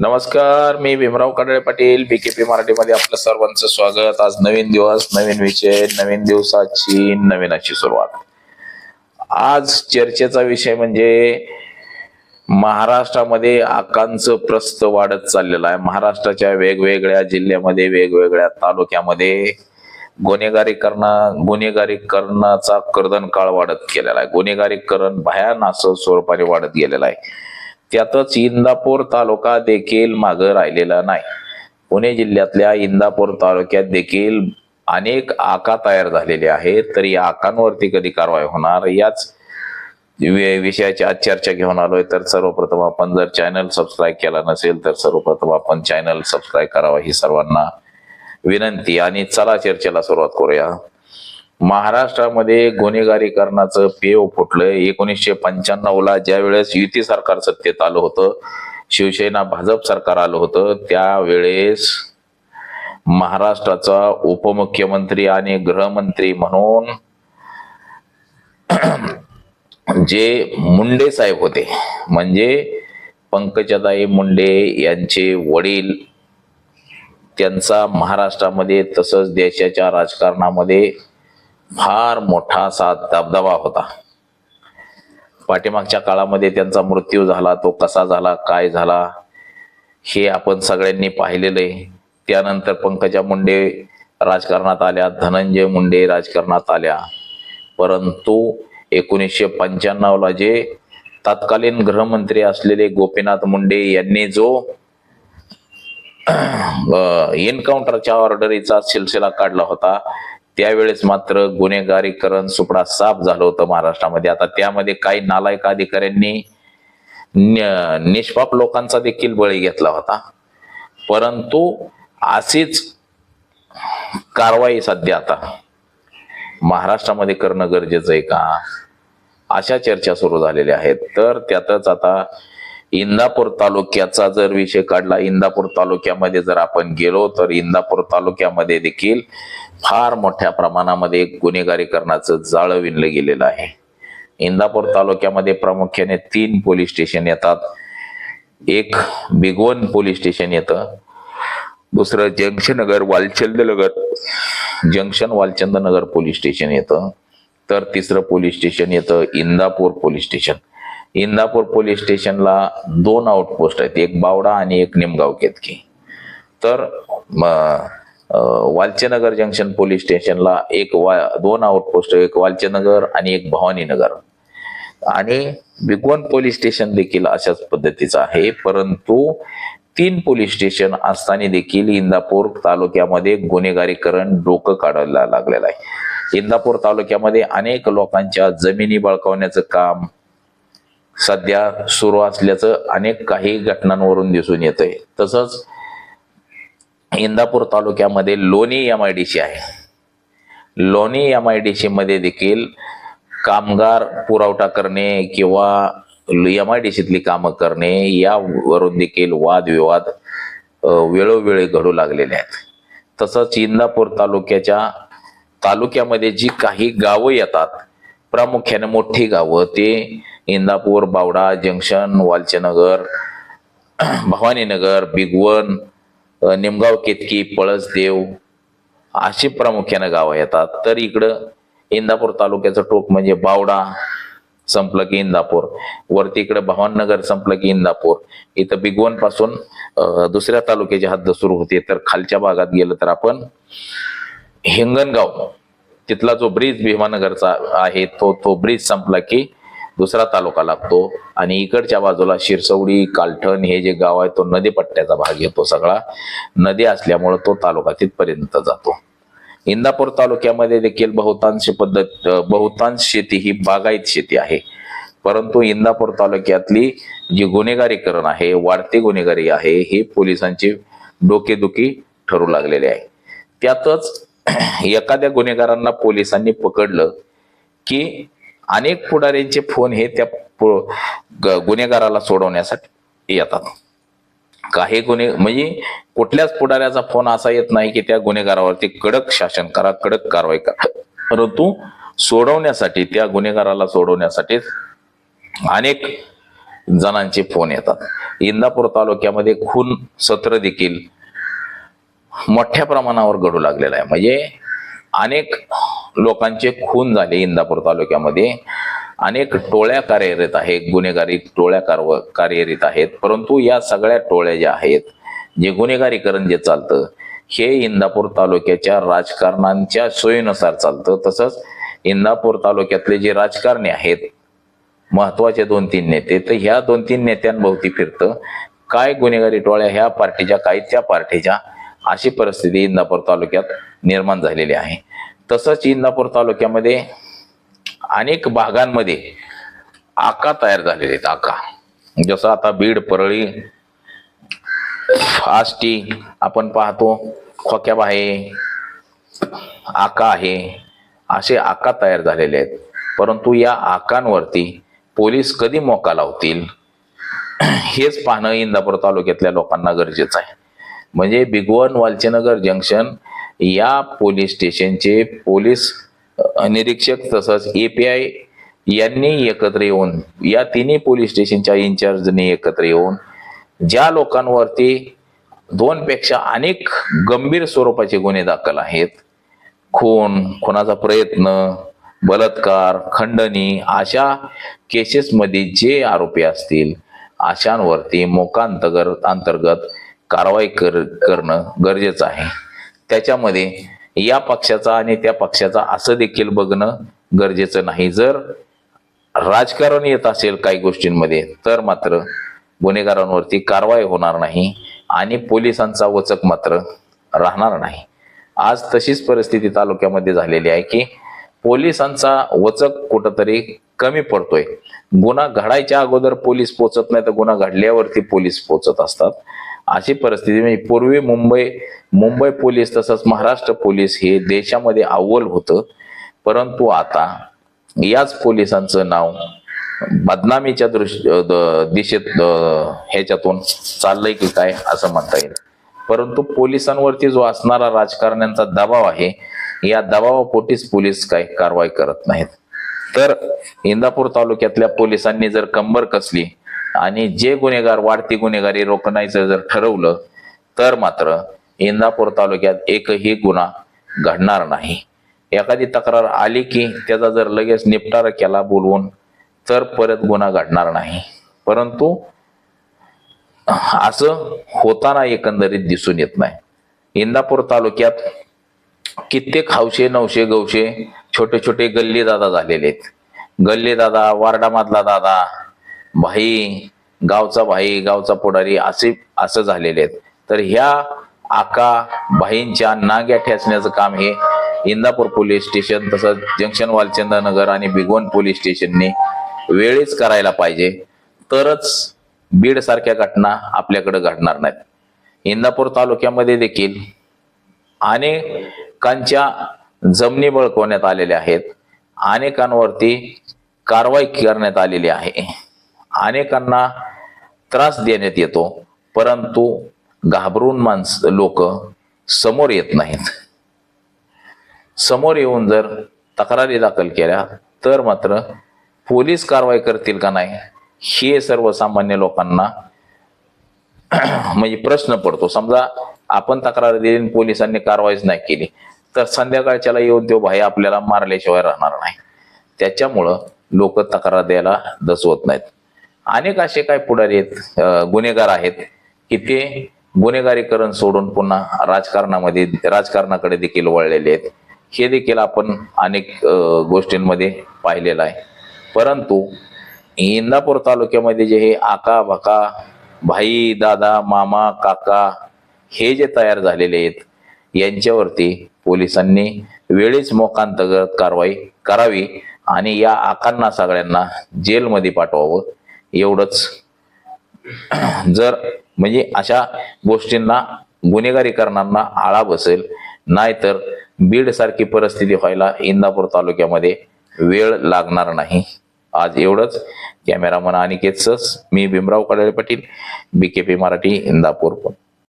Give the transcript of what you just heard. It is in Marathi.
नमस्कार मी भीमराव कडळे पाटील बीकेपी मराठीमध्ये आपलं सर्वांचं स्वागत. आज नवीन दिवस नवीन विषय नवीन दिवसाची नवीन अशी सुरुवात. आज चर्चेचा विषय म्हणजे महाराष्ट्रामध्ये आकांचं प्रस्त वाढत चाललेलं आहे. महाराष्ट्राच्या वेगवेगळ्या जिल्ह्यामध्ये वेगवेगळ्या तालुक्यामध्ये गुन्हेगारीकरणा गुन्हेगारीकरणाचा कर्दन काळ वाढत गेलेला आहे. गुन्हेगारीकरण भयान असं स्वरूपाने वाढत गेलेलं आहे. त्यातच इंदापूर तालुका देखील मागं राहिलेला नाही. पुणे जिल्ह्यातल्या इंदापूर तालुक्यात देखील अनेक आका तयार झालेले आहेत. तर या आकांवरती कधी कारवाई होणार याच वि- विषयाची आज चर्चा घेऊन आलोय. तर सर्वप्रथम आपण जर चॅनल सबस्क्राईब केला नसेल तर सर्वप्रथम आपण चॅनल सबस्क्राईब करावा ही सर्वांना विनंती. आणि चला चर्चेला सुरुवात करूया. महाराष्ट्रामध्ये गुन्हेगारीकरणाचं पेव फुटलं एकोणीसशे पंच्याण्णव ला ज्या वेळेस युती सरकार सत्तेत आलं होतं शिवसेना भाजप सरकार आलं होतं त्यावेळेस महाराष्ट्राचा उपमुख्यमंत्री आणि गृहमंत्री म्हणून जे मुंडे साहेब होते म्हणजे पंकजाताई मुंडे यांचे वडील त्यांचा महाराष्ट्रामध्ये तसंच देशाच्या राजकारणामध्ये फार मोठा असा दबदबा होता. पाठीमागच्या काळामध्ये त्यांचा मृत्यू झाला तो कसा झाला काय झाला हे आपण सगळ्यांनी पाहिलेलं आहे. त्यानंतर पंकजा मुंडे राजकारणात आल्या धनंजय मुंडे राजकारणात आल्या. परंतु एकोणीसशे पंच्याण्णवला जे तत्कालीन गृहमंत्री असलेले गोपीनाथ मुंडे यांनी जो एन्काउंटरच्या ऑर्डरीचा सिलसिला काढला होता त्यावेळेस मात्र गुन्हेगारीकरण सुपडा साफ झालं होतं महाराष्ट्रामध्ये. आता त्यामध्ये काही नालायक अधिकाऱ्यांनी निष्पाप लोकांचा देखील बळी घेतला होता. परंतु अशीच कारवाई सध्या आता महाराष्ट्रामध्ये करणं गरजेचं आहे का? अशा चर्चा सुरू झालेल्या आहेत. तर त्यातच आता इंदापूर तालुक्याचा जर विषय काढला इंदापूर तालुक्यामध्ये जर आपण गेलो तर इंदापूर तालुक्यामध्ये देखील फार मोठ्या प्रमाणामध्ये गुन्हेगारीकरणाचं जाळं विणलं गेलेलं आहे. इंदापूर तालुक्यामध्ये प्रामुख्याने तीन पोलीस स्टेशन येतात. एक बिगवन पोलीस स्टेशन येतं. दुसरं जंक्शनगर Walchandnagar junction Walchandnagar police station येतं. तर तिसरं पोलीस स्टेशन येतं Indapur police station. Indapur police स्टेशनला दोन आउटपोस्ट आहेत एक बावडा आणि एक निमगाव केतकी. तर वालचेनगर जंक्शन पोलीस स्टेशनला एक वा दोन आउटपोस्ट एक वालचेनगर आणि एक भवानीनगर. आणि बिगवन पोलीस स्टेशन देखील अशाच पद्धतीचं आहे परंतु तीन पोलीस स्टेशन असताना देखील इंदापूर तालुक्यामध्ये गुन्हेगारीकरण डोकं काढायला लागलेलं आहे. इंदापूर तालुक्यामध्ये अनेक लोकांच्या जमिनी बळकावण्याचं काम सध्या सुरू असल्याचं अनेक काही घटनांवरून दिसून येतंय. तसंच इंदापूर तालुक्यामध्ये लोणी एम आय डी सी आहे. लोणी एम आय डी सी मध्ये देखील कामगार पुरवठा करणे किंवा एम आय डी सीतली कामं करणे यावरून देखील वादविवाद वेळोवेळी घडू लागलेले आहेत. तसंच इंदापूर तालुक्याच्या तालुक्यामध्ये जी काही गावं येतात प्रामुख्याने मोठी गावं ते इंदापूर बावडा जंक्शन वालचेनगर भवानीनगर बिगवन निमगाव केतकी पळसदेव अशी प्रामुख्यानं गावं येतात. तर इकडं इंदापूर तालुक्याचं टोक म्हणजे बावडा संपलं की इंदापूर. वरती इकडे भवाननगर संपलं की इंदापूर. इथं बिगवनपासून दुसऱ्या तालुक्याची हद्द सुरू होते. तर खालच्या भागात गेलं तर आपण हिंगणगाव. तिथला जो ब्रिज भीमानगरचा आहे तो तो ब्रिज संपला की दुसरा तालुका लागतो आणि इकडच्या बाजूला शिरसवडी कालठण हे जे गाव आहे तो नदी पट्ट्याचा भाग येतो सगळा. नदी असल्यामुळे तो तालुका तिथपर्यंत जातो. इंदापूर तालुक्यामध्ये देखील बहुतांश पद्धत बहुतांश शेती ही बागायत शेती आहे. परंतु इंदापूर तालुक्यातली जी गुन्हेगारीकरण आहे वाढती गुन्हेगारी आहे हे पोलिसांची डोकेदुखी ठरू लागलेले आहे. त्यातच एखाद्या गुन्हेगारांना पोलिसांनी पकडलं की अनेक पुढाऱ्यांचे फोन हे त्या पु- ग- गुन्हेगाराला सोडवण्यासाठी येतात. काही गुन्हे म्हणजे कुठल्याच पुढाऱ्याचा फोन असा येत नाही की त्या गुन्हेगारावरती कडक शासन करा कडक कारवाई करा. परंतु सोडवण्यासाठी त्या गुन्हेगाराला सोडवण्यासाठी अनेक जणांचे फोन येतात. इंदापूर तालुक्यामध्ये खून सत्र देखील मोठ्या प्रमाणावर घडू लागलेला आहे. म्हणजे अनेक लोकांचे खून झाले इंदापूर तालुक्यामध्ये. अनेक टोळ्या कार्यरत आहेत गुन्हेगारी टोळ्या कारव कार्यरत आहेत. परंतु या सगळ्या टोळ्या ज्या आहेत जे गुन्हेगारीकरण जे चालतं हे इंदापूर तालुक्याच्या राजकारणांच्या सोयीनुसार चालतं. तसंच इंदापूर तालुक्यातले जे राजकारणी आहेत महत्त्वाचे दोन तीन नेते तर ह्या दोन तीन नेत्यांभोवती फिरतं. काय गुन्हेगारी टोळ्या ह्या पार्टीच्या काय त्या पार्टीच्या अशी परिस्थिती इंदापूर तालुक्यात निर्माण झालेली आहे. तसंच इंदापूर तालुक्यामध्ये अनेक भागांमध्ये आका तयार झालेले आहेत आका. जसं आता बीड परळी आष्टी आपण पाहतो खोक्याब आहे आका आहे असे आका तयार झालेले आहेत. परंतु या आकांवरती पोलीस कधी मोका लावतील हेच पाहणं इंदापूर तालुक्यातल्या लोकांना गरजेचं आहे. म्हणजे बिगवन वालचेनगर जंक्शन या पोलीस स्टेशनचे पोलीस निरीक्षक तसंच एपीआय यांनी एकत्र येऊन या तिन्ही पोलीस स्टेशनच्या इन्चार्जनी एकत्र येऊन ज्या लोकांवरती दोन पेक्षा अनेक गंभीर स्वरूपाचे गुन्हे दाखल आहेत खून खुनाचा प्रयत्न बलात्कार खंडणी अशा केसेसमध्ये जे आरोपी असतील अशांवरती मोकांतर्गत अंतर्गत कारवाई कर करणं गरजेचं आहे. त्याच्यामध्ये या पक्षाचा आणि त्या पक्षाचा असं देखील बघणं गरजेचं नाही. जर राजकारण येत असेल काही गोष्टींमध्ये तर मात्र गुन्हेगारांवरती कारवाई होणार नाही आणि पोलिसांचा वचक मात्र राहणार नाही. आज तशीच परिस्थिती तालुक्यामध्ये झालेली आहे की पोलिसांचा वचक कुठंतरी कमी पडतोय. गुन्हा घडायच्या अगोदर पोलीस पोचत नाही तर गुन्हा घडल्यावरती पोलीस पोचत असतात. अशी परिस्थिती म्हणजे पूर्वी मुंबई मुंबई पोलीस तसंच महाराष्ट्र पोलीस हे देशामध्ये अव्वल होतं. परंतु आता याच पोलिसांचं नाव बदनामीच्या दृष्टी दिशेत ह्याच्यातून चाललंय की काय असं म्हणता येईल. परंतु पोलिसांवरती जो असणारा राजकारण्यांचा दबाव आहे या दबावापोटीच पोलीस काही कारवाई करत नाहीत. तर इंदापूर तालुक्यातल्या पोलिसांनी जर कंबर कसली आणि जे गुन्हेगार वाढती गुन्हेगारी रोखण्याचं जर ठरवलं तर मात्र इंदापूर तालुक्यात एकही गुन्हा घडणार नाही. एखादी तक्रार आली की त्याचा जर लगेच निपटारा केला बोलवून तर परत गुन्हा घडणार नाही. परंतु असं होताना एकंदरीत दिसून येत नाही. इंदापूर तालुक्यात कित्येक हौशे नवशे गवशे छोटे छोटे गल्ली दादा झालेले आहेत. गल्ली दादा वार्डामधला दादा भाई गावचा भाई गावचा पुढारी असे असं झालेले आहेत. तर ह्या आका भाईंच्या नाग्या ठेचण्याचं काम हे इंदापूर पोलीस स्टेशन तसंच जंक्शन वालचंदनगर आणि बिगवन पोलीस स्टेशनने वेळीच करायला पाहिजे. तरच बीड सारख्या घटना आपल्याकडे घडणार नाहीत. इंदापूर तालुक्यामध्ये देखील अनेकांच्या जमिनी बळकवण्यात आलेल्या आहेत. अनेकांवरती कारवाई करण्यात आलेली आहे. अनेकांना त्रास देण्यात येतो परंतु घाबरून माणस लोक समोर येत नाहीत. समोर येऊन जर तक्रारी दाखल केल्या तर मात्र पोलीस कारवाई करतील का नाही हे सर्वसामान्य लोकांना म्हणजे प्रश्न पडतो. समजा आपण तक्रार दिली आणि पोलिसांनी कारवाईच नाही केली तर संध्याकाळच्याला येऊन तो भाई आपल्याला मारल्याशिवाय राहणार नाही. त्याच्यामुळं लोक तक्रार द्यायला दसवत नाहीत. अनेक असे काय पुढारी आहेत गुन्हेगार आहेत की ते गुन्हेगारीकरण सोडून पुन्हा राजकारणामध्ये राजकारणाकडे देखील वळलेले आहेत. हे देखील आपण अनेक गोष्टींमध्ये पाहिलेलं आहे. परंतु इंदापूर तालुक्यामध्ये जे हे आका भका भाई दादा मामा काका हे जे तयार झालेले आहेत यांच्यावरती पोलिसांनी वेळीच मोकांतर्गत कारवाई करावी आणि या आकांना सगळ्यांना जेलमध्ये पाठवावं. एवढंच. जर म्हणजे अशा गोष्टींना गुन्हेगारी करणारना आळा बसेल नाहीतर बीड सारखी परिस्थिती व्हायला इंदापूर तालुक्यामध्ये वेळ लागणार नाही. आज एवढंच. कॅमेरामन अनिकेतच मी भीमराव कडाळे पाटील पी मराठी इंदापूर.